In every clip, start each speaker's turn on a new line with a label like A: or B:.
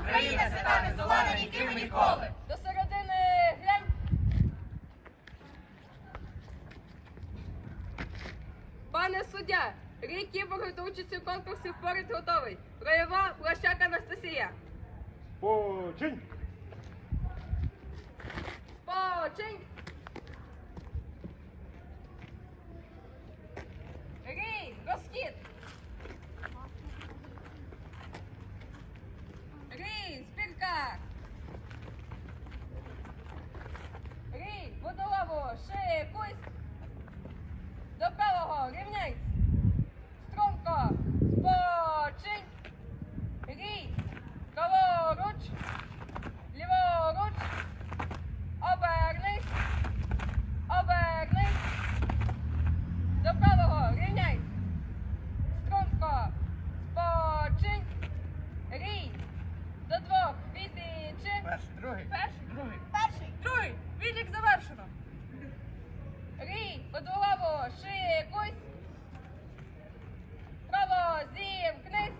A: Україна свята не здолана ніким і ніколи.
B: До середини глянь. Пане суддя, рік кіборгу до участі в конкурсі впоряд готовий. Проява Плащак Анастасія.
C: Починь!
B: Починь. 是，贵。Рій, подолаву, шиє, кусь. Право, зімкнись.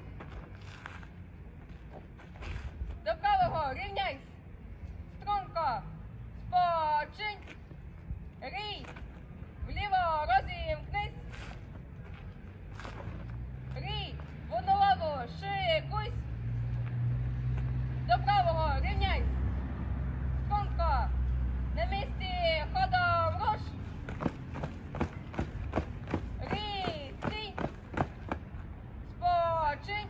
B: До правого, рівняйсь. Струнко, спочинь. Рій, вліво, розімкнись. Рій, водолаву, шиє, кусь. До правого, рівняйсь. Струнко, на місці ходом руш. Рій, стій. Спочинь.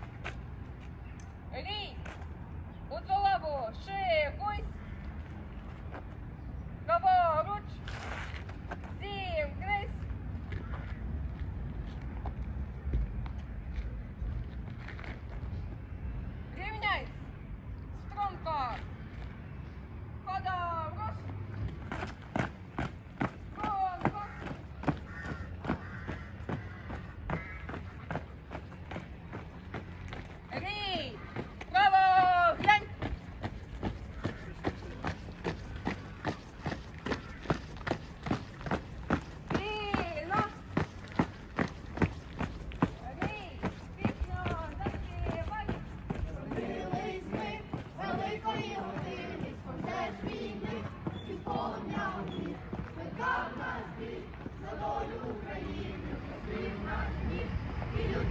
B: Рій, у шикуйсь. Праворуч.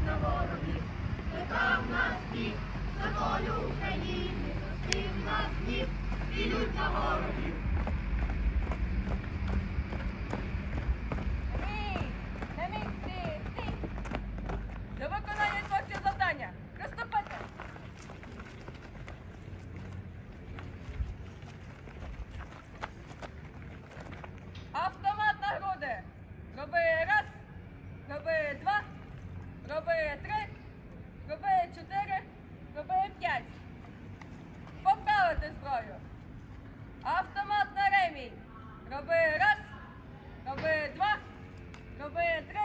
D: На ворогів. питав нас бій за долю України, простив нас гнів, і лють на ворогів.
B: Рій. На місці. Стій. До виконання творчого завдання. Приступити. Автомат на груди. Роби раз. Роби два. Роби три. Роби чотири. Роби п'ять. Поправити зброю. Автомат на ремінь. Роби раз. Роби два. Роби три.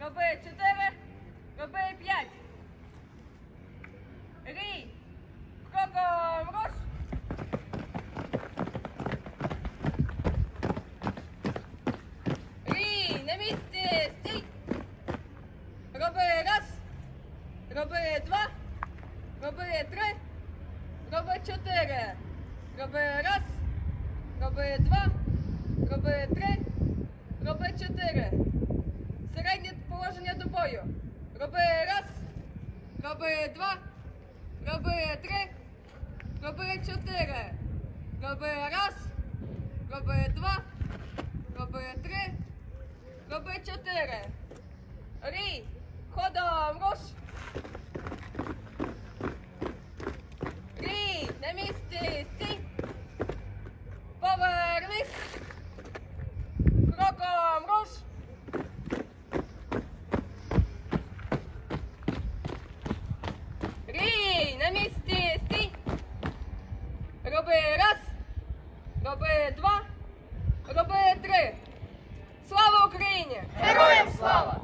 B: Роби чотири. Роби п'ять. Рій. Кроком руш. Рій, на місці, стій. Роби раз. Роби два. Роби три. Роби чотири. Роби раз. Роби два. Роби три. Роби чотири. Середнє положення до бою. Роби раз. Роби два. Роби три. Роби чотири. Роби раз. Роби два. Роби три. Роби чотири. Рій. Ходом руш. Рій. На місці стій. Повернись. Кроком руш. Рій, на місці стій. Роби раз. Роби два. Роби три. Слава Україні!
A: Героям слава!